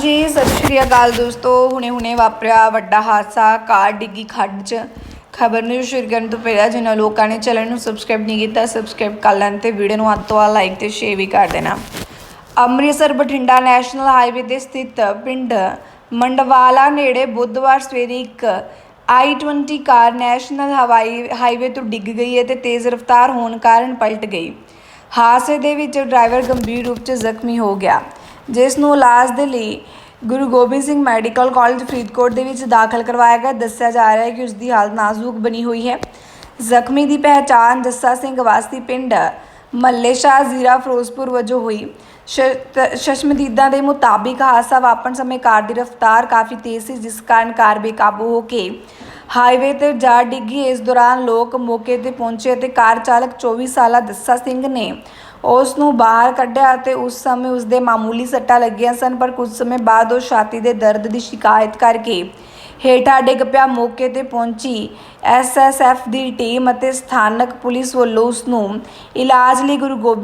ਜੀ ਸਤਿ ਸ਼੍ਰੀ ਅਕਾਲ ਦੋਸਤੋ। ਹੁਣੇ-ਹੁਣੇ ਵਾਪਰਿਆ ਵੱਡਾ ਹਾਦਸਾ ਕਾਰ ਡਿੱਗੀ ਖੱਡ 'ਚ। ਖਬਰ ਨੂੰ ਸ਼ੁਰੂ ਕਰਨ ਤੋਂ ਪਹਿਲਾਂ ਜਿਨ੍ਹਾਂ ਲੋਕਾਂ ਨੇ ਚੈਨਲ ਨੂੰ ਸਬਸਕ੍ਰਾਈਬ ਨਹੀਂ ਕੀਤਾ ਸਬਸਕ੍ਰਾਈਬ ਕਰ ਲੈਣ ਤੇ ਵੀਡੀਓ ਨੂੰ ਅੱਧ ਤੋਂ ਲਾਈਕ ਤੇ ਸ਼ੇਅਰ ਵੀ ਕਰ ਦੇਣਾ। ਅੰਮ੍ਰਿਤਸਰ ਬਠਿੰਡਾ ਨੈਸ਼ਨਲ ਹਾਈਵੇ ਤੇ ਸਥਿਤ ਪਿੰਡ ਮੰਡਵਾਲਾ ਨੇੜੇ ਬੁੱਧਵਾਰ ਸਵੇਰੇ ਇੱਕ i20 ਕਾਰ ਨੈਸ਼ਨਲ ਹਵਾਈ, ਹਾਈਵੇ ਤੋਂ ਡਿੱਗ ਗਈ ਹੈ ਤੇ ਤੇਜ਼ ਰਫ਼ਤਾਰ ਹੋਣ ਕਾਰਨ ਪਲਟ ਗਈ। ਹਾਦਸੇ ਦੇ ਵਿੱਚ ਡਰਾਈਵਰ ਗੰਭੀਰ ਰੂਪ 'ਚ ਜ਼ਖਮੀ ਹੋ ਗਿਆ। ਜਿਸ ਨੂੰ ਇਲਾਜ ਦੇ ਲਈ ਗੁਰੂ ਗੋਬਿੰਦ ਸਿੰਘ ਮੈਡੀਕਲ ਕਾਲਜ ਫਰੀਦਕੋਟ ਦੇ ਵਿੱਚ ਦਾਖਲ ਕਰਵਾਇਆ ਗਿਆ, ਦੱਸਿਆ ਜਾ ਰਿਹਾ ਹੈ ਕਿ ਉਸ ਦੀ ਹਾਲਤ ਨਾਜ਼ੁਕ ਬਣੀ ਹੋਈ ਹੈ। ਜ਼ਖਮੀ ਦੀ ਪਹਿਚਾਣ ਜੱਸਾ ਸਿੰਘ ਵਾਸੀ ਪਿੰਡ ਮੱਲੇ ਸ਼ਾਹ ਜ਼ੀਰਾ ਫਿਰੋਜ਼ਪੁਰ ਵਜੋਂ ਹੋਈ। ਸ਼ਸ਼ਮਦੀਦਾਂ ਦੇ ਮੁਤਾਬਿਕ ਹਾਦਸਾ ਵਾਪਰਨ ਸਮੇਂ ਕਾਰ ਦੀ ਰਫ਼ਤਾਰ ਕਾਫੀ ਤੇਜ਼ ਸੀ, ਜਿਸ ਕਾਰਨ ਕਾਰ ਬੇਕਾਬੂ ਹੋ ਕੇ ਹਾਈਵੇ ਤੇ ਜਾ ਡਿੱਗੀ। ਇਸ ਦੌਰਾਨ ਲੋਕ ਮੌਕੇ ਤੇ ਪਹੁੰਚੇ ਅਤੇ ਕਾਰ ਚਾਲਕ 24 ਸਾਲਾ ਦੱਸਾ ਸਿੰਘ ਨੇ ਉਸ ਨੂੰ ਬਾਹਰ ਕੱਢਿਆ ਅਤੇ ਉਸ ਸਮੇਂ ਉਸ ਦੇ ਮਾਮੂਲੀ ਸੱਟਾਂ ਲੱਗੀਆਂ ਸਨ, ਪਰ ਕੁਝ ਸਮੇਂ ਬਾਅਦ ਉਹ ਛਾਤੀ ਦੇ ਦਰਦ ਦੀ ਸ਼ਿਕਾਇਤ ਕਰਕੇ ਹੇਠਾਂ ਡਿੱਗ ਪਿਆ। ਮੌਕੇ ਤੇ ਪਹੁੰਚੀ ਐਸਐਸਐਫ ਦੀ ਟੀਮ ਅਤੇ ਸਥਾਨਕ ਪੁਲਿਸ ਵੱਲੋਂ ਉਸ ਨੂੰ ਇਲਾਜ ਲਈ ਗੁਰੂ ਗੋਬਿੰਦ